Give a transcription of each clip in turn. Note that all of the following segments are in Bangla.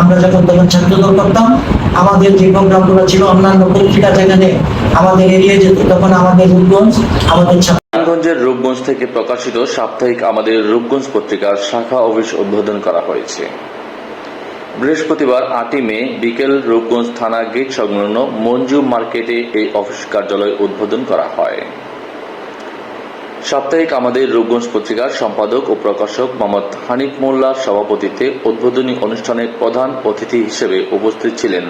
আমরা যখন তখন ছাত্রদল করতাম, আমাদের যে প্রোগ্রামগুলো ছিল, অন্যান্য পত্রিকা যেখানে আমাদের এড়িয়ে যেত, তখন আমাদের রূপগঞ্জ, আমাদের নারায়ণগঞ্জের রূপগঞ্জ থেকে প্রকাশিত সাপ্তাহিক আমাদের রূপগঞ্জ পত্রিকার শাখা অফিস উদ্বোধন করা হয়েছে। বৃহস্পতিবার আটই মে বিকেল রূপগঞ্জ থানা গেট সংলগ্ন মঞ্জু মার্কেটে এই অফিস কার্যালয় উদ্বোধন করা হয়। সাপ্তাহিক আমাদের রূপগঞ্জ পত্রিকার সম্পাদক ও প্রকাশক মোহাম্মদ হানিফ মোল্লার সভাপতিত্বে উদ্বোধনী অনুষ্ঠানে প্রধান অতিথি হিসেবে উপস্থিত ছিলেন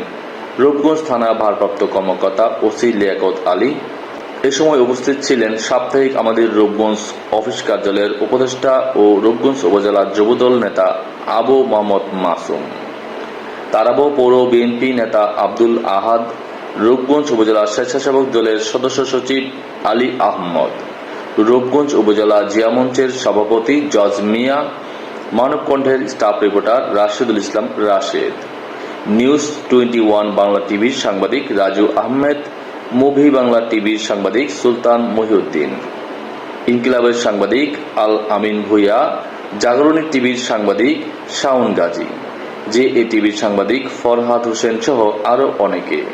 রূপগঞ্জ থানা ভারপ্রাপ্ত কর্মকর্তা ওসি লিয়াকত আলী। এ সময় উপস্থিত ছিলেন সাপ্তাহিক আমাদের রূপগঞ্জ অফিস কার্যালয়ের উপদেষ্টা ও রূপগঞ্জ উপজেলা যুবদল নেতা আবু মোহাম্মদ মাসুম। তারাবো পৌর বিএনপি নেতা আব্দুল আহাদ, রূপগঞ্জ উপজেলা স্বেচ্ছাসেবক দলের সদস্য সচিব আলী আহমদ। রূপগঞ্জ উপজেলা জিয়া মঞ্চের সভাপতি Joj Mia, মানবকণ্ঠের staff reporter Rashedul Islam Rashed. News twenty one Bangla টিভির সাংবাদিক রাজু আহমেদ, মুভি বাংলা টিভির সাংবাদিক সুলতান মহিউদ্দিন। ইনকিলাবের সাংবাদিক আল আমিন ভুইয়া, জাগরণী টিভির সাংবাদিক শাওন গাজী। জে এ টিভির সাংবাদিক ফরহাদ হোসেন সহ আরও অনেকে।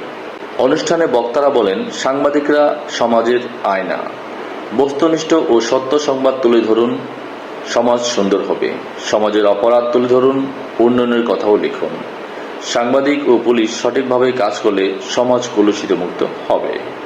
অনুষ্ঠানে বক্তারা বলেন, সাংবাদিকরা সমাজের আয়না। বস্তুনিষ্ঠ ও সত্য সংবাদ তুলে ধরুন, সমাজ সুন্দর হবে। সমাজের অপরাধ তুলে ধরুন, উন্নয়নের কথাও লিখুন। সাংবাদিক ও পুলিশ সঠিকভাবে কাজ করলে সমাজ কলুষিত মুক্ত হবে।